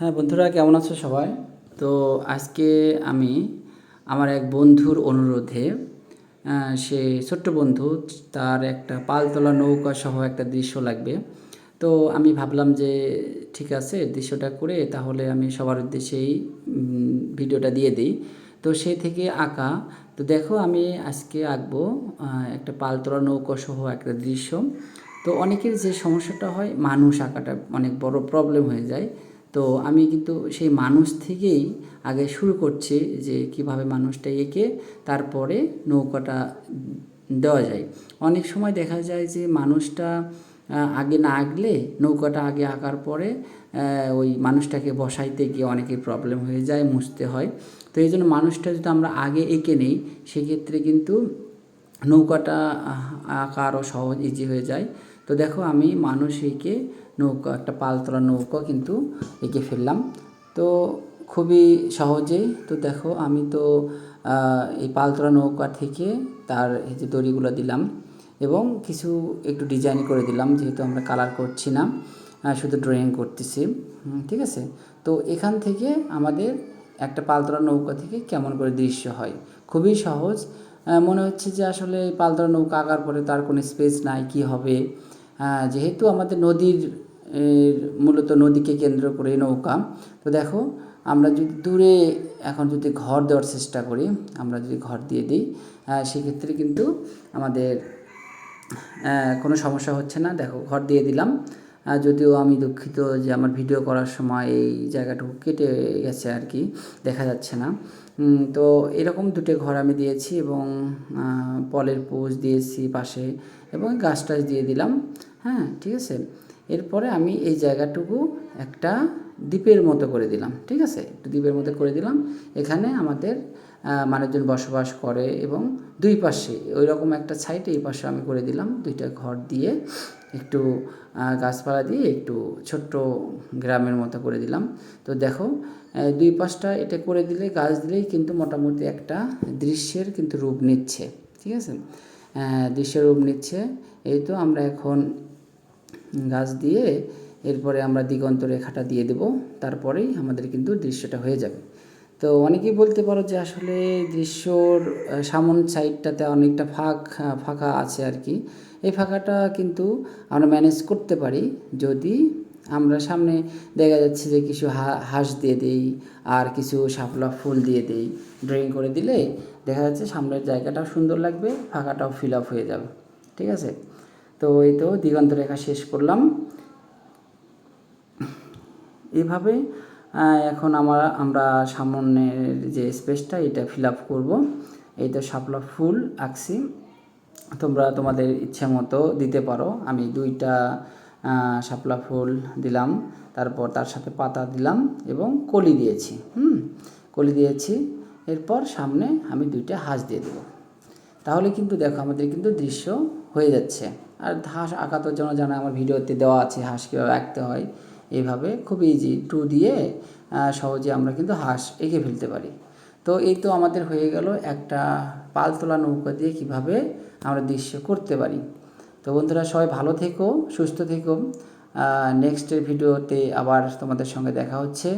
হ্যাঁ বন্ধুরা, কেমন আছো সবাই? তো আজকে আমি আমার এক বন্ধুর অনুরোধে সে ছোট্ট বন্ধু, তার একটা পালতোলা নৌকা সহ একটা দৃশ্য লাগবে। তো আমি ভাবলাম যে, ঠিক আছে, দৃশ্যটা করে তাহলে আমি সবার উদ্দেশ্যেই ভিডিওটা দিয়ে দিই। তো সেই থেকে আঁকা। তো দেখো, আমি আজকে আঁকবো একটা পালতোলা নৌকা সহ একটা দৃশ্য। তো অনেকের যে সমস্যাটা হয়, মানুষ আঁকাটা অনেক বড় প্রবলেম হয়ে যায়। তো আমি কিন্তু সেই মানুষ থেকেই আগে শুরু করছি যে কীভাবে মানুষটা এঁকে তারপরে নৌকাটা দেওয়া যায়। অনেক সময় দেখা যায় যে মানুষটা আগে না আঁকলে নৌকাটা আগে আঁকার পরে ওই মানুষটাকে বসাইতে গিয়ে অনেকের প্রবলেম হয়ে যায়, মুছতে হয়। তো এই জন্য মানুষটা যদি আমরা আগে এঁকে নেই, সেক্ষেত্রে কিন্তু নৌকাটা আঁকা আরও সহজ ইজি হয়ে যায়। তো দেখো আমি মানুষ এঁকে নৌকা, একটা পালতোলা নৌকা কিন্তু এঁকে ফেললাম। তো খুবই সহজে, তো দেখো আমি তো এই পালতোলা নৌকা থেকে তার এই যে দড়িগুলো দিলাম এবং কিছু একটু ডিজাইন করে দিলাম যেহেতু আমরা কালার করছি না শুধু ড্রয়িং করতেছি ঠিক আছে? তো এখান থেকে আমাদের একটা পালতোলা নৌকা থেকে কেমন করে দৃশ্য হয়? খুবই সহজ মনে হচ্ছে যে আসলে এই পালতোলা নৌকা আঁকার পরে তার কোনো স্পেস নাই, কি হবে? যেহেতু আমাদের নদীর মূলত নদীকে কেন্দ্র করে নৌকা, তো দেখো আমরা যদি দূরে এখন যদি ঘর দেওয়ার চেষ্টা করি, আমরা যদি ঘর দিয়ে দিই সেক্ষেত্রে কিন্তু আমাদের কোনো সমস্যা হচ্ছে না। দেখো, ঘর দিয়ে দিলাম। যদিও আমি দুঃখিত যে আমার ভিডিও করার সময় এই জায়গাটুকু কেটে গেছে আর কি, দেখা যাচ্ছে না। তো এরকম দুটো ঘর আমি দিয়েছি এবং পলের পোজ দিয়েছি পাশে এবং গাছ টাছ দিয়ে দিলাম হ্যাঁ ঠিক আছে। এরপরে আমি এই জায়গাটুকু একটা দ্বীপের মতো করে দিলাম, ঠিক আছে? একটু দ্বীপের মতো করে দিলাম। এখানে আমাদের মানুষজন বসবাস করে এবং দুই পাশে ওই রকম একটা সাইড এই পাশে আমি করে দিলাম, দুইটা ঘর দিয়ে। একটু গাছপালা দিয়ে একটু ছোট্ট গ্রামের মতো করে দিলাম। তো দেখো দুই পাশটা এটা করে দিলে, গাছ দিলেই কিন্তু মোটামুটি একটা দৃশ্যের কিন্তু রূপ নিচ্ছে, ঠিক আছে? দৃশ্যের রূপ নিচ্ছে। এই তো আমরা এখন গাছ দিয়ে এরপরে আমরা দিগন্ত রেখাটা দিয়ে দেব, তারপরেই আমাদের কিন্তু দৃশ্যটা হয়ে যাবে। তো অনেকেই বলতে পারো যে আসলে দৃশ্যর সামন সাইডটাতে অনেকটা ফাঁক ফাঁকা আছে আর কি। এই ফাঁকাটা কিন্তু আমরা ম্যানেজ করতে পারি যদি আমরা সামনে দেখা যাচ্ছে যে কিছু হাঁস দিয়ে দেই আর কিছু শাপলা ফুল দিয়ে দিই। ড্রয়িং করে দিলে দেখা যাচ্ছে সামনের জায়গাটাও সুন্দর লাগবে ফাঁকাটাও ফিল আপ হয়ে যাবে। ঠিক আছে? তো এই তো দিগন্ত রেখা শেষ করলাম। এইভাবে আহ, এখন আমার, আমরা সামনের যে স্পেসটা এটা ফিল আপ করব। এই তো শাপলা ফুল আঁকছি তোমরা তোমাদের ইচ্ছে মতো দিতে পারো। আমি দুইটা শাপলা ফুল দিলাম। তারপর তার সাথে পাতা দিলাম এবং কলি দিয়েছি, হুম? কলি দিয়েছি। এরপর সামনে আমি দুইটা হাঁস দিয়ে দেবো। তাহলে কিন্তু দেখো আমাদের কিন্তু দৃশ্য হয়ে যাচ্ছে। আর হাঁস আঁকা তো যেন জানা, আমার ভিডিওতে দেওয়া আছে হাঁস কীভাবে আঁকতে হয়। এইভাবে খুব ইজি টু দিয়ে সহজে আমরা কিন্তু হাঁস এঁকে ফেলতে পারি। তো এই তো আমাদের হয়ে গেল একটা পাল তোলা নৌকা দিয়ে কীভাবে আমরা দৃশ্য করতে পারি। তো বন্ধুরা সবাই ভালো থেকো, সুস্থ থেকো। নেক্সটের ভিডিওতে আবার তোমাদের সঙ্গে দেখা হচ্ছে।